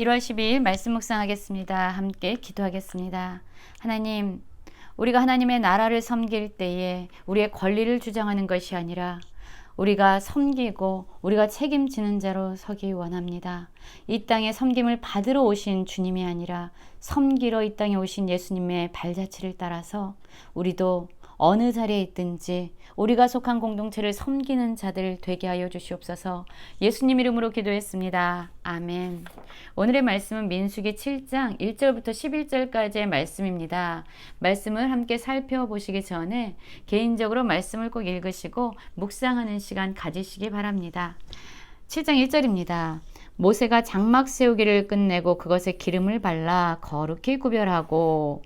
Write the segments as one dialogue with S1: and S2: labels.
S1: 1월 12일 말씀 묵상하겠습니다. 함께 기도하겠습니다. 하나님, 우리가 하나님의 나라를 섬길 때에 우리의 권리를 주장하는 것이 아니라 우리가 섬기고 우리가 책임지는 자로 서기 원합니다. 이 땅에 섬김을 받으러 오신 주님이 아니라 섬기러 이 땅에 오신 예수님의 발자취를 따라서 우리도 어느 자리에 있든지 우리가 속한 공동체를 섬기는 자들 되게 하여 주시옵소서. 예수님 이름으로 기도했습니다. 아멘. 오늘의 말씀은 민수기 7장 1절부터 11절까지의 말씀입니다. 말씀을 함께 살펴보시기 전에 개인적으로 말씀을 꼭 읽으시고 묵상하는 시간 가지시기 바랍니다. 7장 1절입니다. 모세가 장막 세우기를 끝내고 그것에 기름을 발라 거룩히 구별하고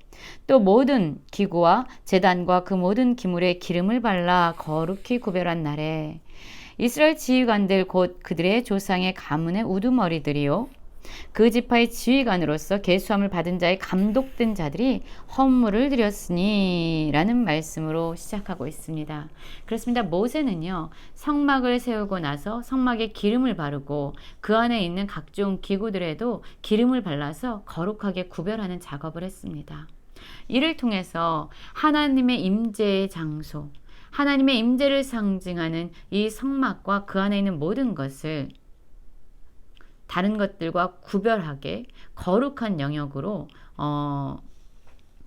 S1: 또 모든 기구와 재단과 그 모든 기물에 기름을 발라 거룩히 구별한 날에 이스라엘 지휘관들 곧 그들의 조상의 가문의 우두머리들이요 그 지파의 지휘관으로서 계수함을 받은 자의 감독된 자들이 헌물을 드렸으니 라는 말씀으로 시작하고 있습니다. 그렇습니다. 모세는요, 성막을 세우고 나서 성막에 기름을 바르고 그 안에 있는 각종 기구들에도 기름을 발라서 거룩하게 구별하는 작업을 했습니다. 이를 통해서 하나님의 임재의 장소, 하나님의 임재를 상징하는 이 성막과 그 안에 있는 모든 것을 다른 것들과 구별하게 거룩한 영역으로 어,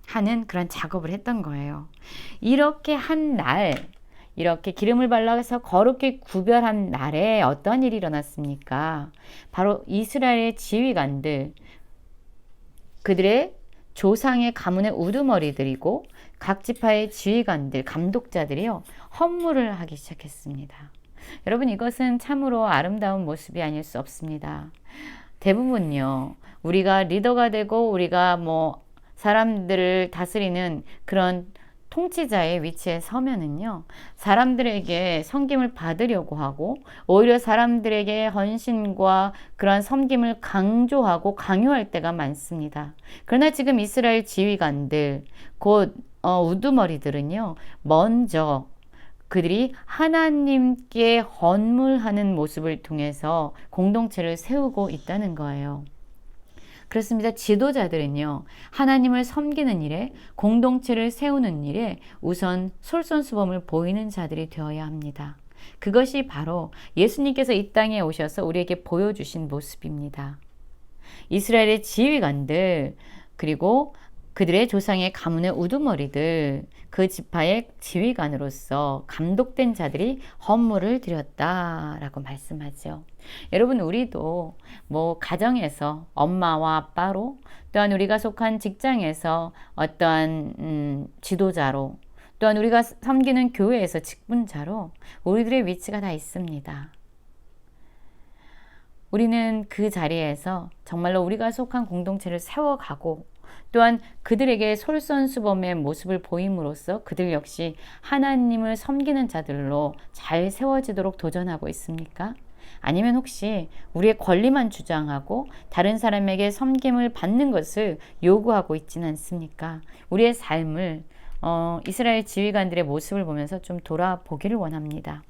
S1: 하는 그런 작업을 했던 거예요. 이렇게 한 날, 이렇게 기름을 발라서 거룩히 구별한 날에 어떤 일이 일어났습니까? 바로 이스라엘의 지휘관들, 그들의 조상의 가문의 우두머리들이고 각 지파의 지휘관들, 감독자들이요 헌물을 하기 시작했습니다. 여러분 이것은 참으로 아름다운 모습이 아닐 수 없습니다. 대부분요. 우리가 리더가 되고 우리가 뭐 사람들을 다스리는 그런 통치자의 위치에 서면은요, 사람들에게 섬김을 받으려고 하고, 오히려 사람들에게 헌신과 그러한 섬김을 강조하고 강요할 때가 많습니다. 그러나 지금 이스라엘 지휘관들, 곧, 어, 우두머리들은요, 먼저 그들이 하나님께 헌물하는 모습을 통해서 공동체를 세우고 있다는 거예요. 그렇습니다. 지도자들은요, 하나님을 섬기는 일에, 공동체를 세우는 일에 우선 솔선수범을 보이는 자들이 되어야 합니다. 그것이 바로 예수님께서 이 땅에 오셔서 우리에게 보여주신 모습입니다. 이스라엘의 지휘관들, 그리고 그들의 조상의 가문의 우두머리들, 그 지파의 지휘관으로서 감독된 자들이 헌물을 드렸다라고 말씀하죠. 여러분, 우리도 뭐 가정에서 엄마와 아빠로 또한 우리가 속한 직장에서 어떠한 음, 지도자로 또한 우리가 섬기는 교회에서 직분자로 우리들의 위치가 다 있습니다. 우리는 그 자리에서 정말로 우리가 속한 공동체를 세워가고 또한 그들에게 솔선수범의 모습을 보임으로써 그들 역시 하나님을 섬기는 자들로 잘 세워지도록 도전하고 있습니까? 아니면 혹시 우리의 권리만 주장하고 다른 사람에게 섬김을 받는 것을 요구하고 있지는 않습니까? 우리의 삶을 어, 이스라엘 지휘관들의 모습을 보면서 좀 돌아보기를 원합니다.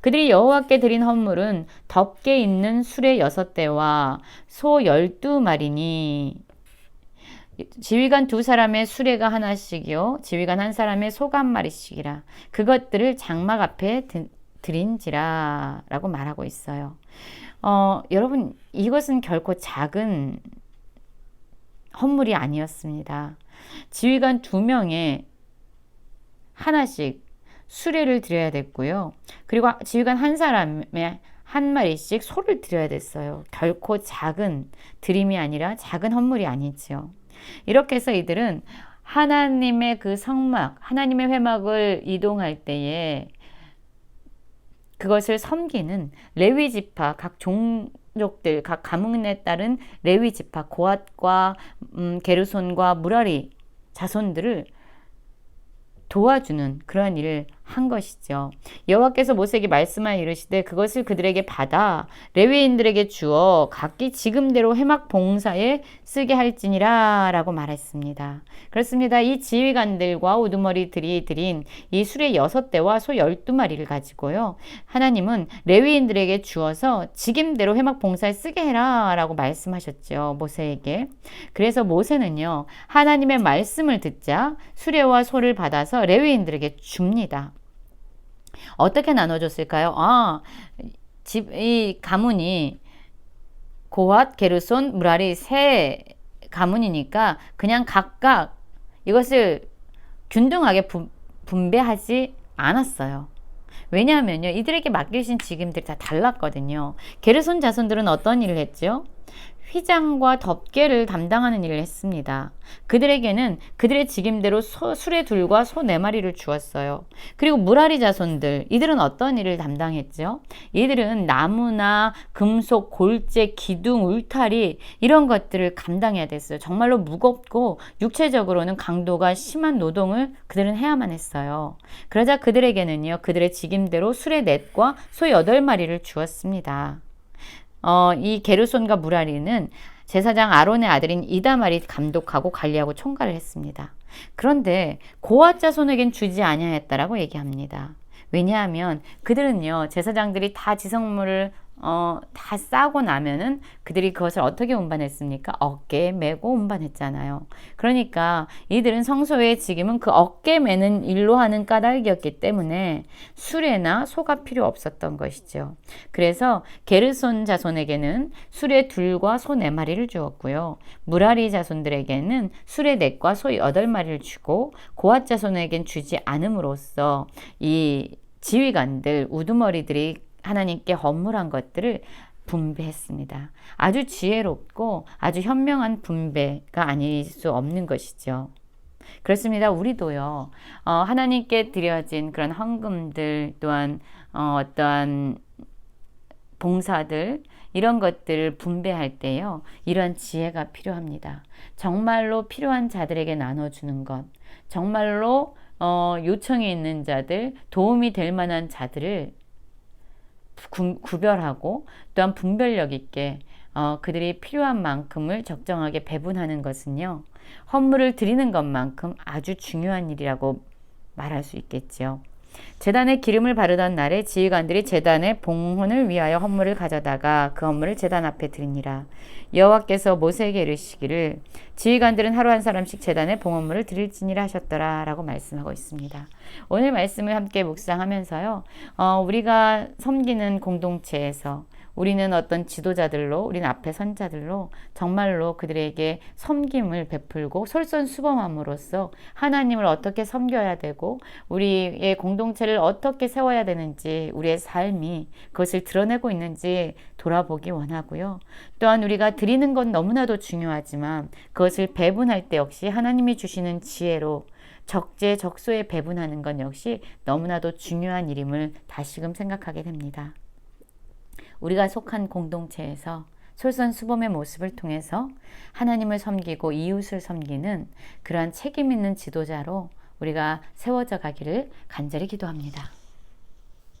S1: 그들이 여호와께 드린 헌물은 덮개 있는 수레 여섯 대와 소 열두 마리니 지휘관 두 사람의 수레가 하나씩이요 지휘관 한 사람의 소한 마리씩이라 그것들을 장막 앞에 드린지라 라고 말하고 있어요. 어, 여러분 이것은 결코 작은 헌물이 아니었습니다. 지휘관 두 명에 하나씩 수레를 드려야 됐고요. 그리고 지휘관 한 사람의 한 마리씩 소를 드려야 됐어요. 결코 작은 드림이 아니라 작은 헌물이 아니지요. 이렇게 해서 이들은 하나님의 그 성막, 하나님의 회막을 이동할 때에 그것을 섬기는 레위 지파 각 종족들 각 가문에 따른 레위 지파 고앗과 음, 게르손과 무라리 자손들을 도와주는 그러한 일을 한 것이죠. 여호와께서 모세에게 말씀하여 이르시되 그것을 그들에게 받아 레위인들에게 주어 각기 지금대로 회막 봉사에 쓰게 할지니라라고 말했습니다. 그렇습니다. 이 지휘관들과 우두머리들이 드린 이 수레 여섯 대와 소 열두 마리를 가지고요. 하나님은 레위인들에게 주어서 직임대로 회막 봉사에 쓰게 해라라고 말씀하셨죠. 모세에게. 그래서 모세는요. 하나님의 말씀을 듣자 수레와 소를 받아서 레위인들에게 줍니다. 어떻게 나눠줬을까요? 아, 집, 이 가문이 고핫, 게르손, 무라리 세 가문이니까 그냥 각각 이것을 균등하게 분, 분배하지 않았어요. 왜냐하면요, 이들에게 맡기신 직임들이 다 달랐거든요. 게르손 자손들은 어떤 일을 했죠? 휘장과 덮개를 담당하는 일을 했습니다. 그들에게는 그들의 직임대로 소, 수레 둘과 소 네 마리를 주었어요. 그리고 무라리 자손들, 이들은 어떤 일을 담당했죠? 이들은 나무나 금속, 골재, 기둥, 울타리 이런 것들을 감당해야 됐어요. 정말로 무겁고 육체적으로는 강도가 심한 노동을 그들은 해야만 했어요. 그러자 그들에게는요, 그들의 직임대로 수레 넷과 소 여덟 마리를 주었습니다. 어, 이 게르손과 무라리는 제사장 아론의 아들인 이다말이 감독하고 관리하고 총괄을 했습니다. 그런데 고아 자손에겐 주지 아니하였다라고 얘기합니다. 왜냐하면 그들은요 제사장들이 다 지성물을 어, 다 싸고 나면은 그들이 그것을 어떻게 운반했습니까? 어깨에 메고 운반했잖아요. 그러니까 이들은 성소의 직임은 그 어깨 매는 일로 하는 까닭이었기 때문에 수레나 소가 필요 없었던 것이죠. 그래서 게르손 자손에게는 수레 둘과 소 네 마리를 주었고요. 무라리 자손들에게는 수레 넷과 소 여덟 마리를 주고 고앗 자손에겐 주지 않음으로써 이 지휘관들 우두머리들이 하나님께 허물한 것들을 분배했습니다. 아주 지혜롭고 아주 현명한 분배가 아닐 수 없는 것이죠. 그렇습니다. 우리도요, 어, 하나님께 드려진 그런 헌금들 또한 어, 어떠한 봉사들 이런 것들을 분배할 때요, 이런 지혜가 필요합니다. 정말로 필요한 자들에게 나눠주는 것, 정말로 어, 요청이 있는 자들, 도움이 될 만한 자들을 구, 구별하고 또한 분별력 있게 어, 그들이 필요한 만큼을 적정하게 배분하는 것은요, 헌물을 드리는 것만큼 아주 중요한 일이라고 말할 수 있겠지요. 재단에 기름을 바르던 날에 지휘관들이 재단의 봉헌을 위하여 헌물을 가져다가 그 헌물을 재단 앞에 드리니라. 여호와께서 모세에게 이르시기를 지휘관들은 하루 한 사람씩 재단에 봉헌물을 드릴지니라 하셨더라라고 말씀하고 있습니다. 오늘 말씀을 함께 묵상하면서요. 어, 우리가 섬기는 공동체에서 우리는 어떤 지도자들로, 우리는 앞에 선 자들로 정말로 그들에게 섬김을 베풀고 솔선수범함으로써 하나님을 어떻게 섬겨야 되고 우리의 공동체를 어떻게 세워야 되는지 우리의 삶이 그것을 드러내고 있는지 돌아보기 원하고요. 또한 우리가 드리는 건 너무나도 중요하지만 그것을 배분할 때 역시 하나님이 주시는 지혜로 적재적소에 배분하는 건 역시 너무나도 중요한 일임을 다시금 생각하게 됩니다. 우리가 속한 공동체에서 솔선수범의 모습을 통해서 하나님을 섬기고 이웃을 섬기는 그러한 책임 있는 지도자로 우리가 세워져 가기를 간절히 기도합니다.